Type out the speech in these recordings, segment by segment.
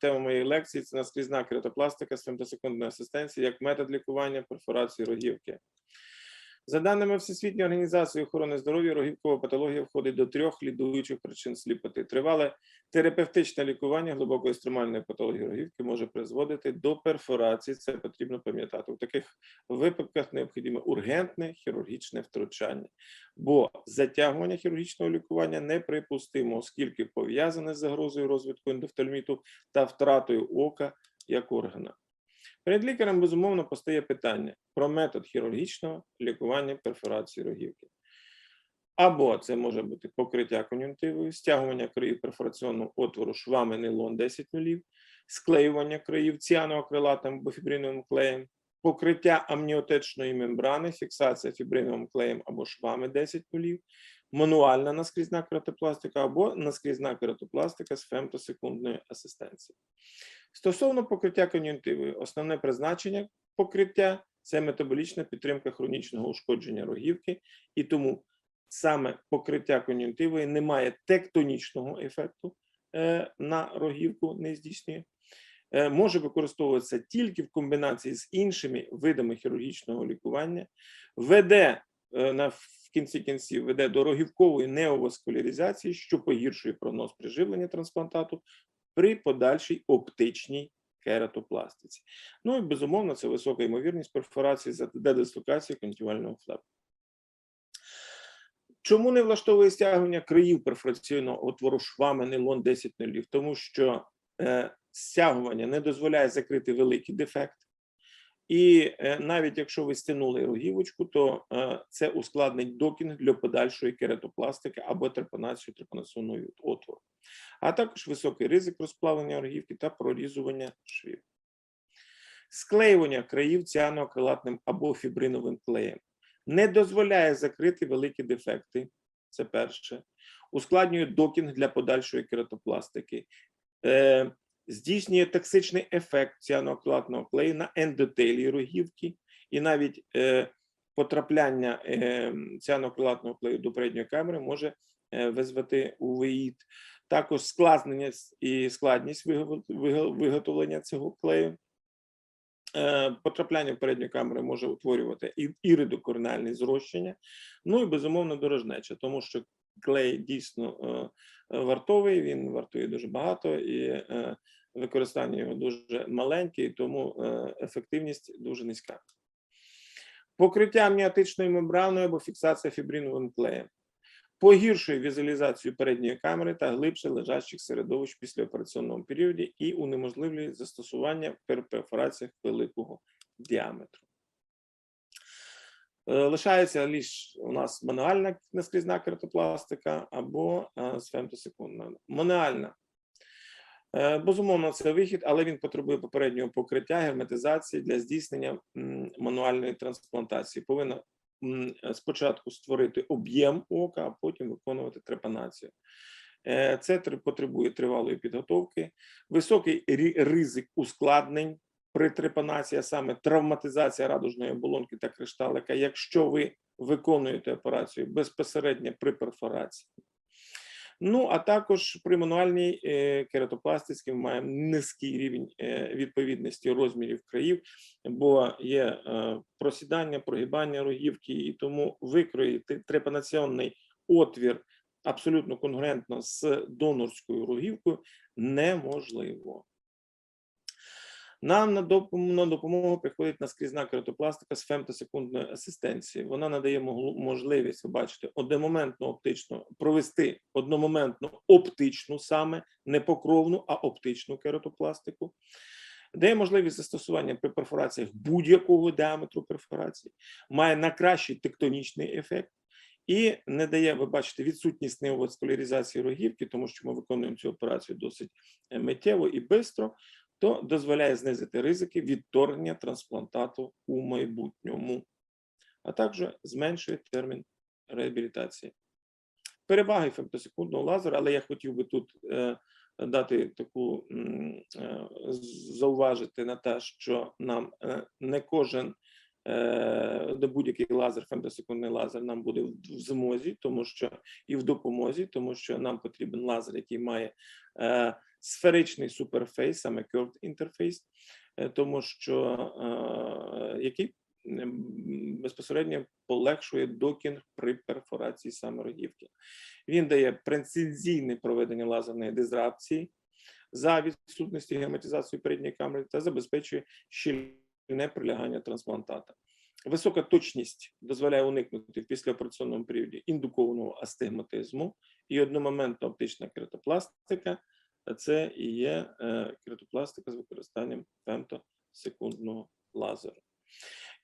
тема моєї лекції це наскрізна кератопластика з фемтосекундної асистенції як метод лікування перфорації рогівки. За даними Всесвітньої організації охорони здоров'я, рогівкова патологія входить до трьох лідуючих причин сліпоти. Тривале терапевтичне лікування глибокої стримальної патології рогівки може призводити до перфорації. Це потрібно пам'ятати. У таких випадках необхідне ургентне хірургічне втручання, бо затягування хірургічного лікування неприпустимо, оскільки пов'язане з загрозою розвитку ендофтальміту та втратою ока як органа. Перед лікарем безумовно постає питання про метод хірургічного лікування перфорації рогівки. Або це може бути покриття кон'юнктивою, стягування країв перфораційного отвору швами нейлон 10 мл, склеювання країв ціаноакрилатом або фібриновим клеєм, покриття амніотечної мембрани, фіксація фібриновим клеєм або швами 10 мл, мануальна наскрізна кератопластика або наскрізна кератопластика з фемтосекундною асистенцією. Стосовно покриття кон'юнктивою, основне призначення покриття це метаболічна підтримка хронічного ушкодження рогівки, і тому саме покриття кон'юнктивою не має тектонічного ефекту е, на рогівку, не здійснює. Е, може використовуватися тільки в комбінації з іншими видами хірургічного лікування, веде е, на в кінці кінців веде до рогівкової неоваскуляризації, що погіршує прогноз приживлення трансплантату при подальшій оптичній кератопластиці. Ну і безумовно, це висока ймовірність перфорації за дедислокації контювального флепу. Чому не влаштовує стягування країв перфораційного отвору швами нейлон 10 нулів? Тому що е, стягування не дозволяє закрити великий дефект. І е, навіть якщо ви стягнули рогівочку, то е, це ускладнить докінг для подальшої кератопластики або трепанацію трепанаційного отвору, а також високий ризик розплавлення рогівки та прорізування швів. Склеювання країв ціаноакрилатним або фібриновим клеєм не дозволяє закрити великі дефекти. Це перше, ускладнює докінг для подальшої кератопластики. Здійснює токсичний ефект ціаноакрилатного клею на ендотелії рогівки, і навіть е, потрапляння е, ціаноакрилатного клею до передньої камери може е, визвати увеїд. Також складнення і складність виго- виго- виготовлення цього клею. Е, Потрапляння в передню камеру може утворювати і- іридокорнальні зрощення, ну і безумовно дорожнеча, тому що клей дійсно е, вартовий, він вартує дуже багато і е, використання його дуже маленьке, тому е, ефективність дуже низька. Покриття амніотичною мембраною або фіксація фібриновим клеєм погіршує візуалізацію передньої камери та глибше лежачих середовищ після операційного періоду і унеможливлює застосування при перфораціях великого діаметру. Е, Лишається лише у нас мануальна наскрізна кератопластика або е, з фемтосекундна. Мануальна. Е, Безумовно, це вихід, але він потребує попереднього покриття герметизації для здійснення мануальної трансплантації. Повинна спочатку створити об'єм ока, а потім виконувати трепанацію. Це потребує тривалої підготовки, високий ризик ускладнень при трепанації, а саме травматизація радужної оболонки та кришталика, якщо ви виконуєте операцію безпосередньо при перфорації. Ну, а також при мануальній е, кератопластиці ми маємо низький рівень е, відповідності розмірів країв, бо є е, просідання, прогибання рогівки, і тому викроїти трепанаційний отвір абсолютно конгруентно з донорською рогівкою неможливо. Нам на допомогу, на допомогу приходить наскрізна кератопластика з фемтосекундною асистенцією. Вона надає можливість, ви бачите, одномоментно провести одномоментно оптичну саме, не покровну, а оптичну кератопластику. Дає можливість застосування при перфораціях будь-якого діаметру перфорації, має на кращий тектонічний ефект і не дає, ви бачите, відсутність неоваскуляризації рогівки, тому що ми виконуємо цю операцію досить е, миттєво і швидко, то дозволяє знизити ризики відторгнення трансплантату у майбутньому, а також зменшує термін реабілітації. Переваги фемтосекундного лазера, але я хотів би тут е, дати таку е, зауважити на те, що нам е, не кожен е, де будь-який лазер, фемтосекундний лазер нам буде в в змозі, тому що і в допомозі, тому що нам потрібен лазер, який має е, сферичний суперфейс, саме curved інтерфейс, тому що е, який безпосередньо полегшує докінг при перфорації саме рогівки. Він дає прецизійне проведення лазерної дизрапції за відсутності герметизації передньої камери та забезпечує щільне прилягання трансплантата. Висока точність дозволяє уникнути в післяопераційному періоді індукованого астигматизму і одномоментна оптична кератопластика – це і є е, кератопластика з використанням фемтосекундного лазеру.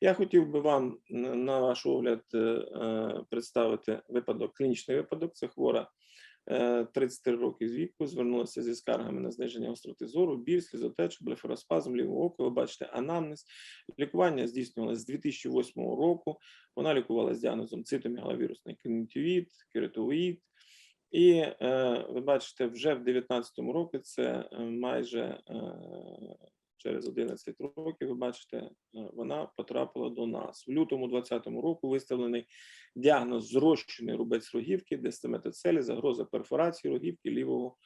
Я хотів би вам на ваш огляд е, е, представити випадок, клінічний випадок. Це хвора е, 33 роки з віку, звернулася зі скаргами на зниження гостроти зору, біль, слізотечу, блефороспазм лівого ока. Ви бачите анамнез. Лікування здійснювалося з 2008 року. Вона лікувалася діагнозом цитомегаловірусний кон'юнктивіт, кератоїд. І е, ви бачите, вже в 2019 році це е, майже е, через 11 років, ви бачите, вона потрапила до нас. В лютому 2020 року виставлений діагноз зрощений рубець рогівки, дестеметоцелі, загроза перфорації рогівки лівого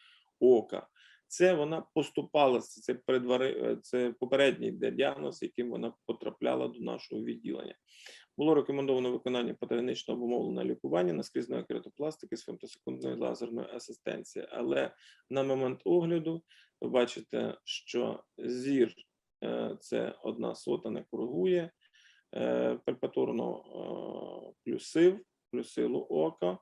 ока. Це вона поступала, це, предвари, е, це попередній діагноз, яким вона потрапляла до нашого відділення. Було рекомендовано виконання патогенічного обумовленого лікування наскрізної кератопластики з фемтосекундної лазерної асистенції. Але на момент огляду ви бачите, що зір е, це одна сота не коригує, е, пальпаторно е, плюсив, плюсилу ока,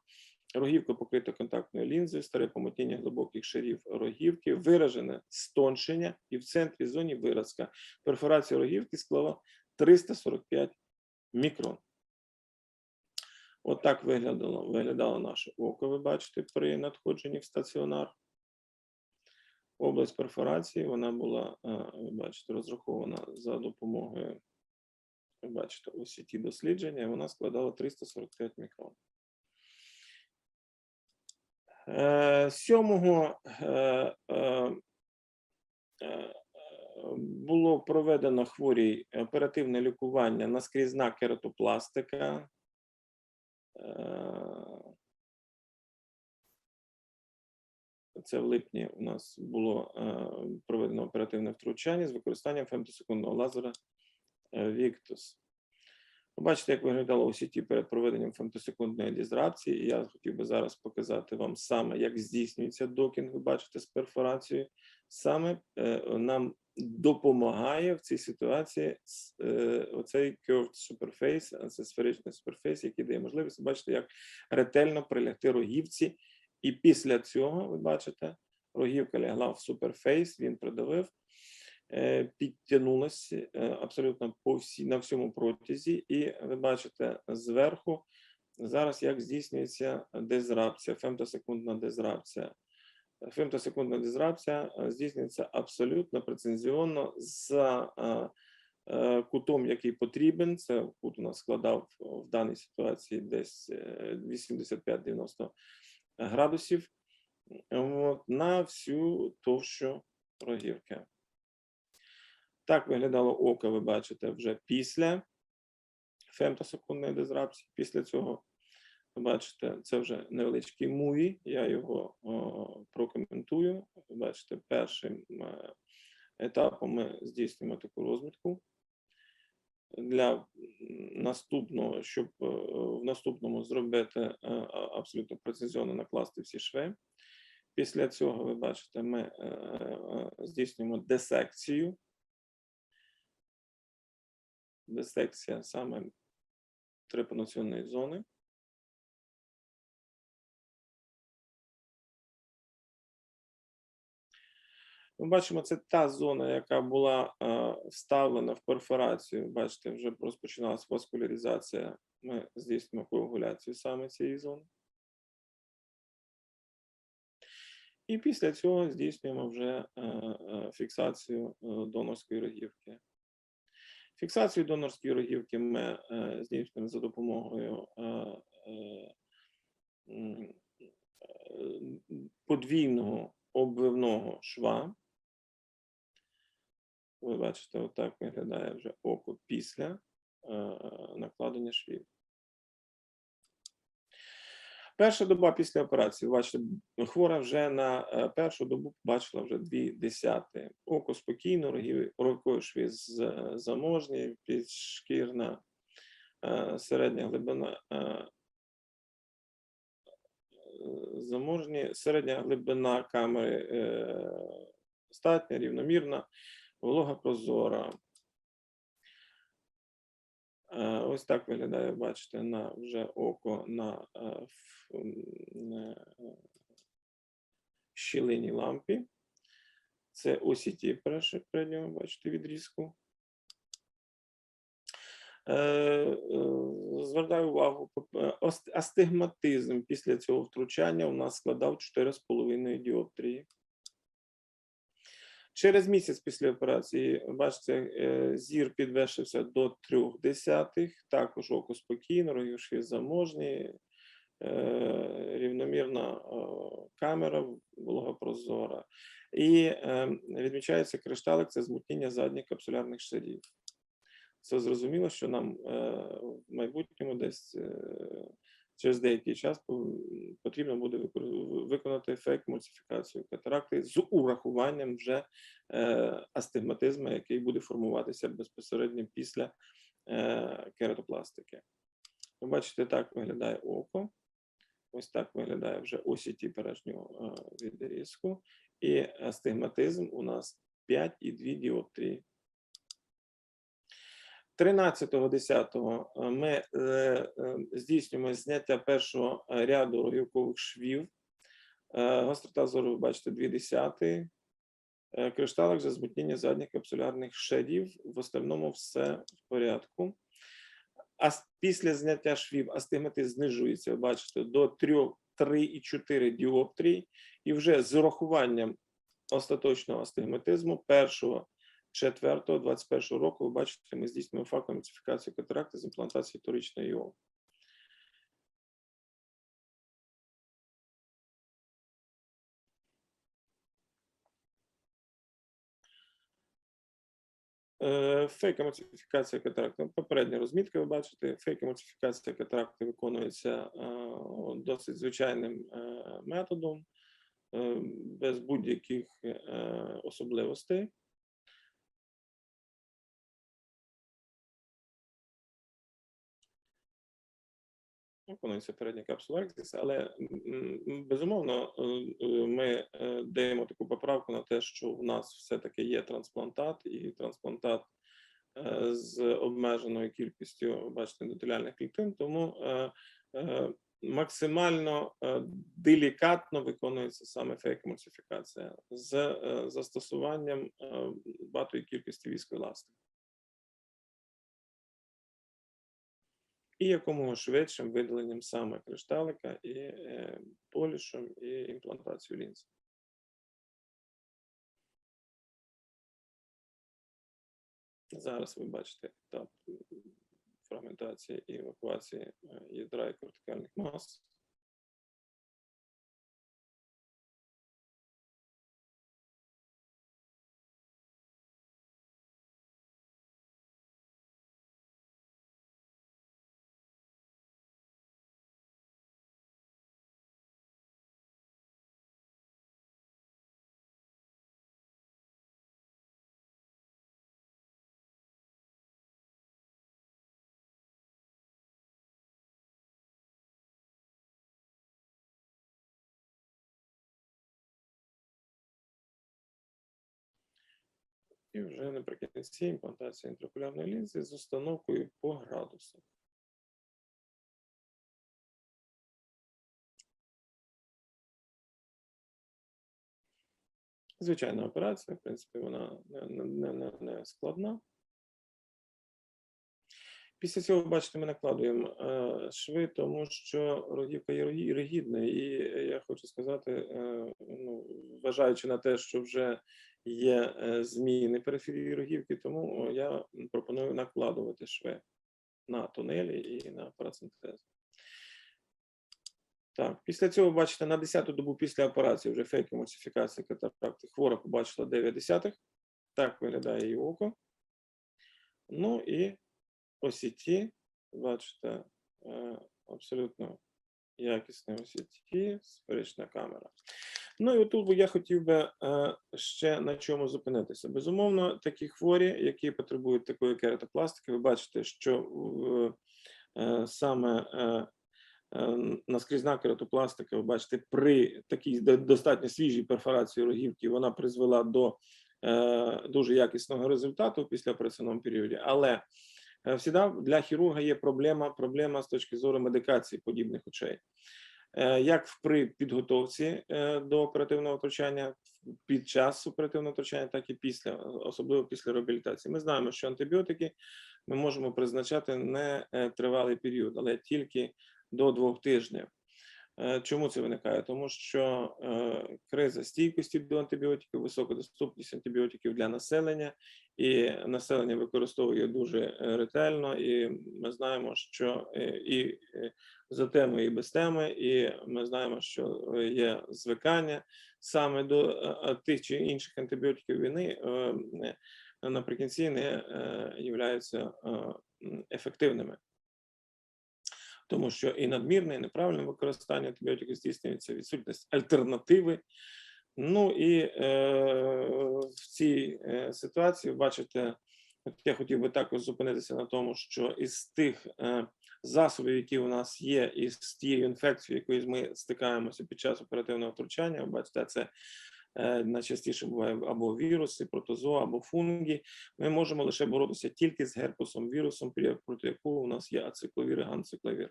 рогівка покрита контактною лінзою, старе помутнення глибоких шарів рогівки, виражене стоншення і в центрі зоні виразка. Перфорація рогівки склала 345 мікрон. Отак виглядало, виглядало наше око, ви бачите, при надходженні в стаціонар. Область перфорації вона була, е, ви бачите, розрахована за допомогою, ви бачите, ось ті дослідження, і вона складала 345 мікрон. Е, 7 е, е, е, було проведено хворій оперативне лікування наскрізна кератопластика. Е, Це в липні у нас було е, проведено оперативне втручання з використанням фемтосекундного лазера е, Victus. Ви бачите, як виглядало у сіті перед проведенням фемтосекундної дізрапції. Я хотів би зараз показати вам саме, як здійснюється докінг, ви бачите, з перфорацією. Саме е, нам допомагає в цій ситуації е, оцей curved superface, це сферичний суперфейс, який дає можливість, бачите, як ретельно прилягти рогівці. І після цього, ви бачите, рогівка лягла в суперфейс, він придавив, е, підтягнулася е, абсолютно по всі, на всьому протязі. І ви бачите зверху зараз, як здійснюється дизрапція, фемтосекундна дизрапція. Фемтосекундна дизрапція е, здійснюється абсолютно прецензіонно за е, е, кутом, який потрібен. Це кут у нас складав в даній ситуації десь е, 85-90 градусів на всю товщу рогівки. Так виглядало око, ви бачите, вже після фемтосекундної дизрапції. Після цього, бачите, це вже невеличкий муві, я його о, прокоментую. Бачите, першим е, етапом ми здійснюємо таку розмітку. Для наступного, щоб е, в наступному зробити е, абсолютно прецизіонно накласти всі шви. Після цього, ви бачите, ми здійснюємо десекцію. Десекція саме трепанаціонної зони. Ми бачимо, це та зона, яка була е, вставлена в перфорацію. Бачите, вже розпочиналася васкуляризація. Ми здійснюємо коагуляцію саме цієї зони. І після цього здійснюємо вже е, е, фіксацію донорської рогівки. Фіксацію донорської рогівки ми здійснюємо за допомогою подвійного обвивного шва. Ви бачите, отак виглядає вже око після е, накладення швів. Перша доба після операції, бачите, хвора вже на е, першу добу бачила вже дві десяти. Око спокійно, рукою шві заможні, підшкірна е, середня глибина. Заможні, середня глибина камери е, статня, рівномірна, волога прозора. Е, Ось так виглядає, бачите, на вже око на, е, на е, щілині лампі. Це OCT перше переднього, бачите, відрізку. Звертаю увагу, астигматизм після цього втручання у нас складав 4,5 діоптрії. Через місяць після операції, бачите, е, зір підвищився до трьох десятих, також око спокійно, роги заможні, е, рівномірна е, камера, вологопрозора. І відмічається кришталик, це змутнення задніх капсулярних шарів. Це зрозуміло, що нам в майбутньому десь через деякий час потрібно буде виконати ефект мульсифікацію катаракти з урахуванням вже е, астигматизму, який буде формуватися безпосередньо після е, кератопластики. Ви бачите, так виглядає око. Ось так виглядає вже осіті переднього е, відрізку. І астигматизм у нас 5,2 діоптрії. 13.10 ми е, е, здійснюємо зняття першого е, ряду рогівкових швів. Е, Гострота зору, ви бачите, 2 десяти. Е, Кришталик за змутнення задніх капсулярних шедів. В остальному все в порядку. А після зняття швів астигматизм знижується, ви бачите, до 3, 3,4 діоптрій. І вже з урахуванням остаточного астигматизму першого 4 21 року, ви бачите, ми здійснюємо фактову міцифікацію катаракти з імплантації торичної іони. Е, Фейк-емульсифікація катаракти. Ну, Попередня розмітка, ви бачите, фейк-емульсифікація катаракти виконується е, досить звичайним е, методом, без будь-яких особливостей. Виконується передня капсула Ексіс, але безумовно е, е, ми е, даємо таку поправку на те, що в нас все-таки є трансплантат, і трансплантат з обмеженою кількістю, бачите, ендотеліальних клітин, тому максимально делікатно виконується саме фейк-емульсифікація з застосуванням багатої кількості віскоеластики. І якомога швидшим видаленням саме кришталика і е, полішем і імплантацією лінз. Зараз ви бачите етап фрагментації і евакуації е, ядра і кортикальних мас. І вже наприкінці імплантація інтракулярної лінзи з установкою по градусах. Звичайна операція, в принципі, вона не, не, не, не, складна. Після цього, бачите, ми накладуємо е, шви, тому що рогівка є ригідна, і я хочу сказати, е, ну, вважаючи на те, що вже є е, зміни периферії рогівки, тому я пропоную накладувати шви на тунелі і на парацентез. Так, після цього, бачите, на 10-ту добу після операції вже фейк-емульсифікація катаракти хвора побачила 9 десятих. Так виглядає її око. Ну і осіті, бачите, е, абсолютно якісне освіті, сферична камера. Ну і отут би я хотів би е, ще на чому зупинитися. Безумовно, такі хворі, які потребують такої кератопластики, ви бачите, що е, саме е, наскрізна кератопластика, ви бачите, при такій достатньо свіжій перфорації рогівки вона призвела до дуже якісного результату в післяопераційному періоді. Але всіда для хірурга є проблема, проблема з точки зору медикації подібних очей. Е, Як при підготовці е, до оперативного втручання під час оперативного втручання, так і після, особливо після реабілітації. Ми знаємо, що антибіотики ми можемо призначати не е, тривалий період, але тільки до двох тижнів. Е, Чому це виникає? Тому що е, криза стійкості до антибіотиків, висока доступність антибіотиків для населення, і населення використовує дуже е, ретельно. І ми знаємо, що е, і за темою, і без теми, і ми знаємо, що є звикання саме до тих чи інших антибіотиків війни е, наприкінці не е, являються ефективними тому що і надмірне, і неправильне використання антибіотиків здійснюється, відсутність альтернативи. Ну і е, в цій е, ситуації, бачите, я хотів би також зупинитися на тому, що із тих е, засобів, які у нас є, і з тією інфекцією, якою ми стикаємося під час оперативного втручання, бачите, це найчастіше буває або віруси, протозоа, або фунги. Ми можемо лише боротися тільки з герпесом вірусом, проти якого у нас є ацикловір і ганцикловір.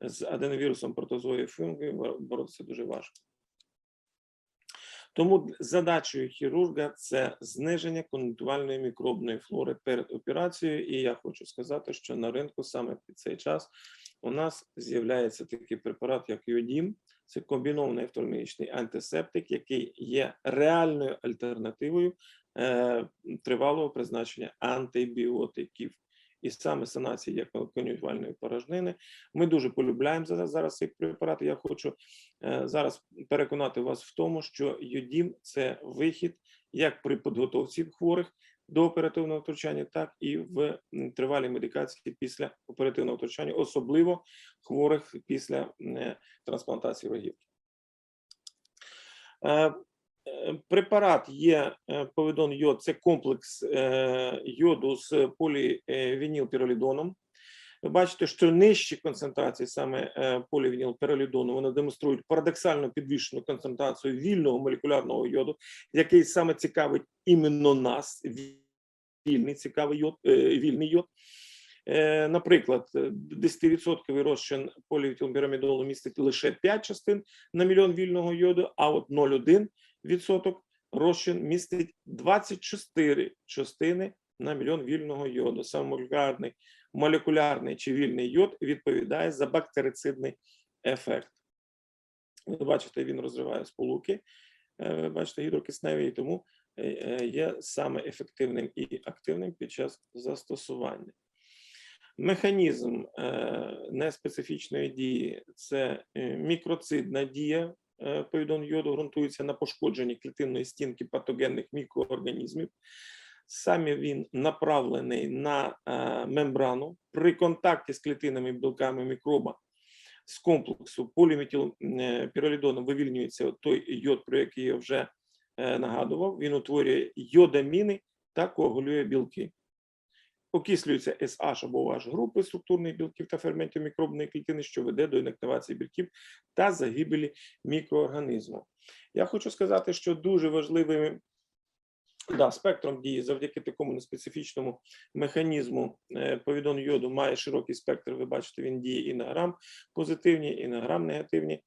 З аденовірусом протозої фунги боротися дуже важко. Тому задачею хірурга це зниження кон'юнктивальної мікробної флори перед операцією. І я хочу сказати, що на ринку саме під цей час у нас з'являється такий препарат, як Йодім. Це комбінований ефтормічний антисептик, який є реальною альтернативою е, тривалого призначення антибіотиків. І саме санація як кон'юнктивальної порожнини. Ми дуже полюбляємо зараз, зараз цей препарат. Я хочу е, зараз переконати вас в тому, що йодім це вихід як при підготовці хворих до оперативного втручання, так і в тривалій медикації після оперативного втручання, особливо хворих після е, трансплантації рогівки. Е, е, Препарат є поведон йод, це комплекс йоду з полівінілпіролідоном. Ви бачите, що нижчі концентрації саме е, полівінілпіролідону вони демонструють парадоксально підвищену концентрацію вільного молекулярного йоду, який саме цікавить іменно нас, вільний цікавий йод, е, вільний йод. Е, Наприклад, е, 10% розчин поліетилпірамідолу містить лише 5 частин на мільйон вільного йоду, а от 0,1% розчин містить 24 частини на мільйон вільного йоду. Саме молекулярний, чи вільний йод відповідає за бактерицидний ефект. Ви бачите, він розриває сполуки, е, ви бачите, гідрокисневі, і тому е, е, є саме ефективним і активним під час застосування. Механізм неспецифічної дії це мікроцидна дія. Повідон йоду ґрунтується на пошкодженні клітинної стінки патогенних мікроорганізмів. Саме він направлений на е, мембрану при контакті з клітинами білками мікроба з комплексу поліметілпіролідону вивільнюється той йод, про який я вже е, нагадував. Він утворює йодаміни та коагулює білки окислюються SH або OH групи структурних білків та ферментів мікробної клітини, що веде до інактивації білків та загибелі мікроорганізму. Я хочу сказати, що дуже важливим да, спектром дії завдяки такому неспецифічному механізму е, повідон йоду має широкий спектр. Ви бачите, він діє і на грам позитивні, і на грам негативні,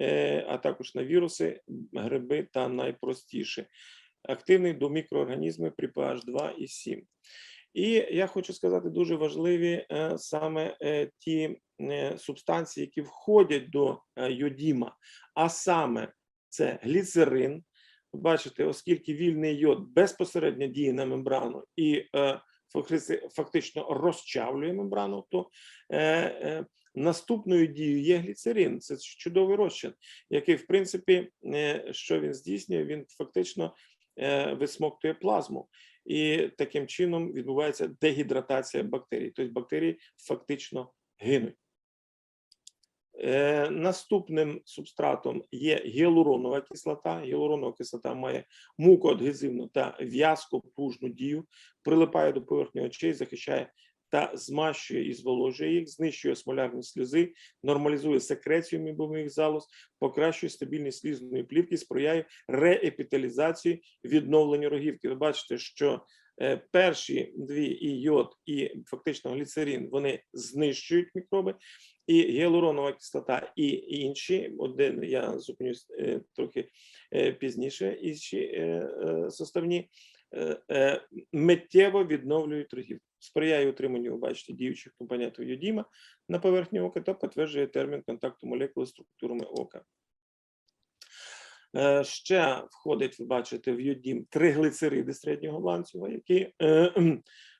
е, а також на віруси, гриби та найпростіші. Активний до мікроорганізмів при pH 2 і 7. І я хочу сказати дуже важливі е, саме ті субстанції, які входять до йодіма, а саме це гліцерин. Бачите, оскільки вільний йод безпосередньо діє на мембрану і е, фактично розчавлює мембрану, то е, е, наступною дією є гліцерин. Це чудовий розчин, який, в принципі, що він здійснює, він фактично висмоктує плазму і таким чином відбувається дегідратація бактерій. Тобто бактерії фактично гинуть. Е, Наступним субстратом є гіалуронова кислота. Гіалуронова кислота має мукоадгезивну та в'язко пружну дію, прилипає до поверхні очей, захищає та змащує і зволожує їх, знищує смолярні сльози, нормалізує секрецію мібових залоз, покращує стабільність слізної плівки, сприяє реепіталізації відновленню рогівки. Ви бачите, що перші дві і йод, і фактично гліцерин, вони знищують мікроби, і гіалуронова кислота, і інші. Один я зупинюсь е, трохи е, пізніше, інші е, е, составні е, е, миттєво відновлюють рогівку. Сприяє утриманню, ви бачите, діючих компонентів йодіма на поверхні ока та підтверджує термін контакту молекули з структурами ока. Е, Ще входить, ви бачите, в йодім триглицериди середнього ланцюга, які е,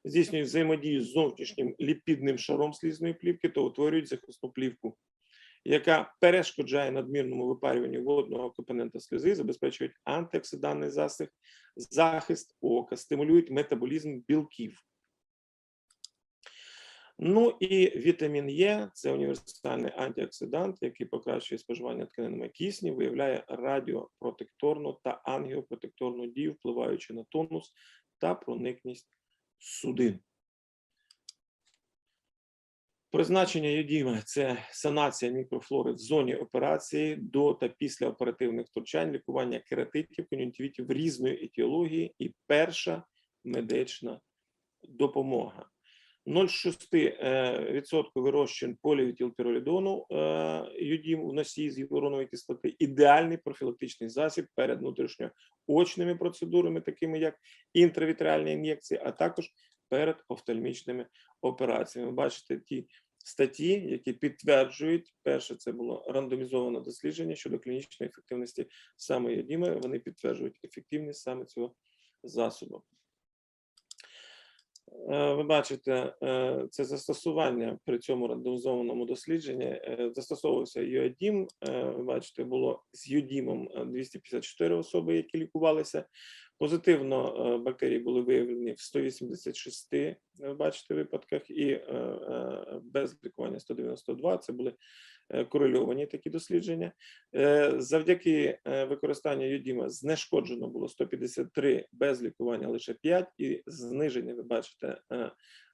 здійснюють взаємодію з зовнішнім ліпідним шаром слізної плівки та утворюють захисну плівку, яка перешкоджає надмірному випарюванню водного компонента сльози, забезпечують антиоксидантний засіб, захист ока, стимулюють метаболізм білків. Ну і вітамін Е це універсальний антиоксидант, який покращує споживання тканинами кисню, виявляє радіопротекторну та ангіопротекторну дію, впливаючи на тонус та проникність судин. Призначення йодіма – це санація мікрофлори в зоні операції до та після оперативних втручань, лікування кератитів, кон'юнктивітів різної етіології і перша медична допомога. 0,6% відсотковий розчин поліетилпіролідону е, йодім в носії з гіалуронової кислоти – ідеальний профілактичний засіб перед внутрішньоочними процедурами, такими як інтравітріальні ін'єкції, а також перед офтальмічними операціями. Бачите ті статті, які підтверджують, перше, це було рандомізоване дослідження щодо клінічної ефективності саме йодіми, вони підтверджують ефективність саме цього засобу. Е, Ви бачите, е, це застосування при цьому рандомізованому дослідженні. е, Застосовувався йодім. Ви бачите, було з йодімом е, 254 особи, які лікувалися. Позитивно е, бактерії були виявлені в 186, ви бачите, випадках, і е, е, без лікування 192. Це були е, корельовані такі дослідження. Е, Завдяки е, використанню йодіма знешкоджено було 153, без лікування лише 5, і зниження, ви бачите, е,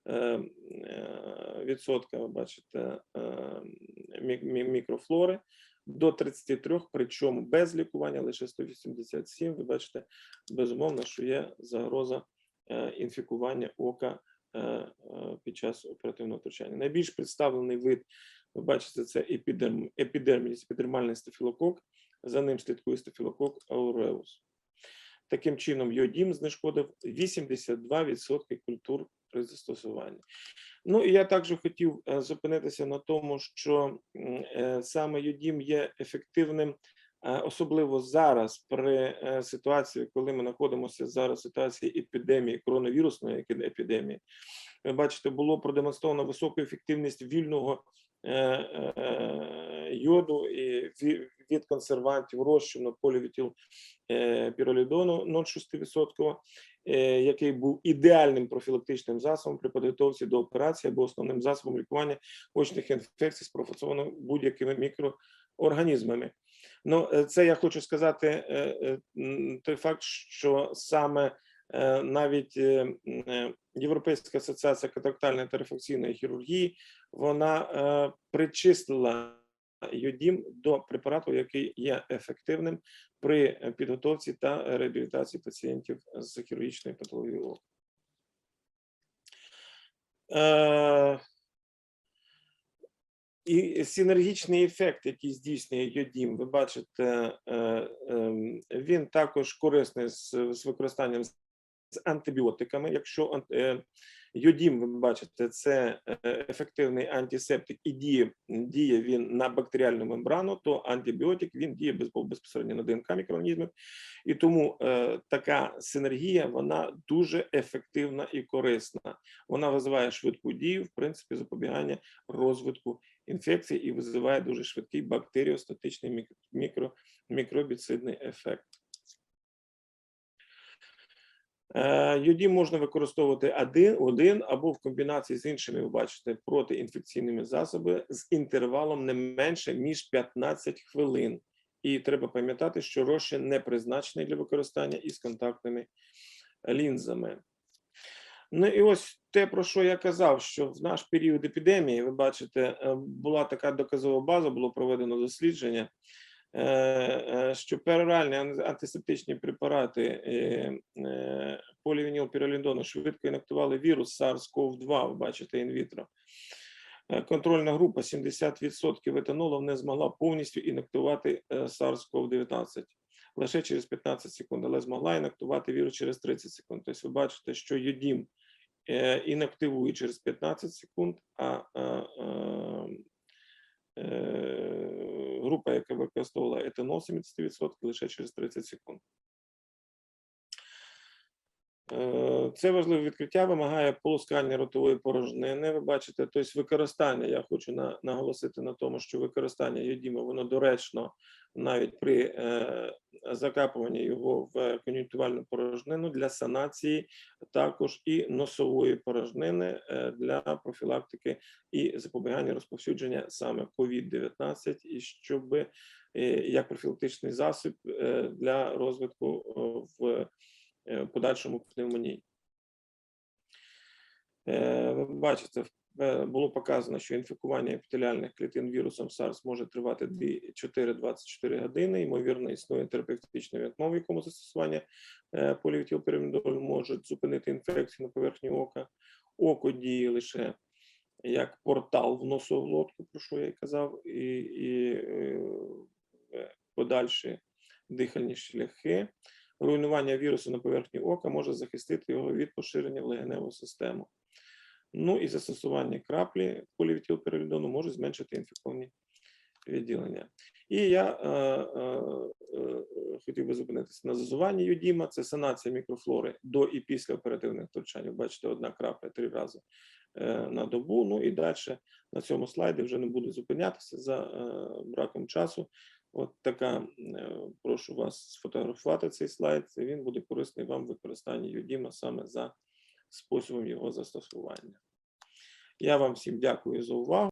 е, е, відсотка, ви бачите, е, мі- мі- мікрофлори до 33, причому без лікування лише 187. Ви бачите, безумовно, що є загроза е, інфікування ока е, е, під час оперативного втручання. Найбільш представлений вид, ви бачите, це епідерм, епідерміс, епідермальний стафілокок, за ним слідкує стафілокок ауреус. Таким чином, йодім знешкодив 82% культур при застосуванні. Ну і я також хотів е, зупинитися на тому, що е, саме ЮДІМ є ефективним, особливо зараз, при е, ситуації, коли ми знаходимося зараз в ситуації епідемії, коронавірусної епідемії. Ви бачите, було продемонстровано високу ефективність вільного е, е, йоду і від консервантів розчину полівітіл е, піролідону 0,6%, е, який був ідеальним профілактичним засобом при підготовці до операції або основним засобом лікування очних інфекцій, спровоцованих будь-якими мікроорганізмами. Ну, е, це я хочу сказати е, е, той факт, що саме навіть Європейська асоціація катарактальної та рефракційної хірургії вона причислила йодім до препарату, який є ефективним при підготовці та реабілітації пацієнтів з хірургічною патологією ока. Е, і синергічний ефект, який здійснює йодім, ви бачите, е, ем, він також корисний з, використанням з антибіотиками. Якщо е, йодім, ви бачите, це е, ефективний антисептик і діє, діє він на бактеріальну мембрану, то антибіотик він діє без, безпосередньо на ДНК мікроорганізмів. І тому е, така синергія вона дуже ефективна і корисна. Вона визиває швидку дію, в принципі, запобігання розвитку інфекцій і визиває дуже швидкий бактеріостатичний мікро, мікро, мікробіцидний ефект. Е, можна використовувати один, один або в комбінації з іншими, ви бачите, протиінфекційними засобами з інтервалом не менше ніж 15 хвилин. І треба пам'ятати, що розчин не призначений для використання із контактними лінзами. Ну і ось те, про що я казав, що в наш період епідемії, ви бачите, е, була така доказова база, було проведено дослідження, е, е, що пероральні антисептичні препарати полівінілпіралідону швидко інактували вірус SARS-CoV-2, ви бачите, інвітро. Контрольна група 70% етанолу не змогла повністю інактувати е, SARS-CoV-19 лише через 15 секунд, але змогла інактувати вірус через 30 секунд. Тобто ви бачите, що йодім е, інактивує через 15 секунд, а е, е, е, група, яка використовувала етанол 70% лише через 30 секунд. Е, Це важливе відкриття вимагає полоскання ротової порожнини. Ви бачите, тобто використання. Я хочу на, наголосити на тому, що використання йодіму, воно доречно навіть при е, закапуванні його в кон'юнктивальну порожнину для санації, також і носової порожнини е, для профілактики і запобігання розповсюдження саме COVID-19, і щоб е, як профілактичний засіб е, для розвитку е, е, подальшому пневмонії. Е, Ви бачите, е, було показано, що інфікування епітеліальних клітин вірусом SARS може тривати 4-24 години. Ймовірно, існує терапевтичне вікно, в якому застосування полівітілпірамідолю може зупинити інфекцію на поверхні ока. Око діє лише як портал в носоглотку, про що я й казав, і, і подальші дихальні шляхи. Руйнування вірусу на поверхні ока може захистити його від поширення в легеневу систему. Ну і застосування краплі полівітілпіралідону може зменшити інфіковані відділення. І я е, е, е, хотів би зупинитися на зазуванні юдіма. Це санація мікрофлори до і після оперативних втручань. Бачите, одна крапля три рази е, на добу. Ну і далі на цьому слайді вже не буду зупинятися за е, браком часу. От така, е, прошу вас сфотографувати цей слайд. і він буде корисний вам в використанні юдіма саме за способом його застосування. Я вам всім дякую за увагу.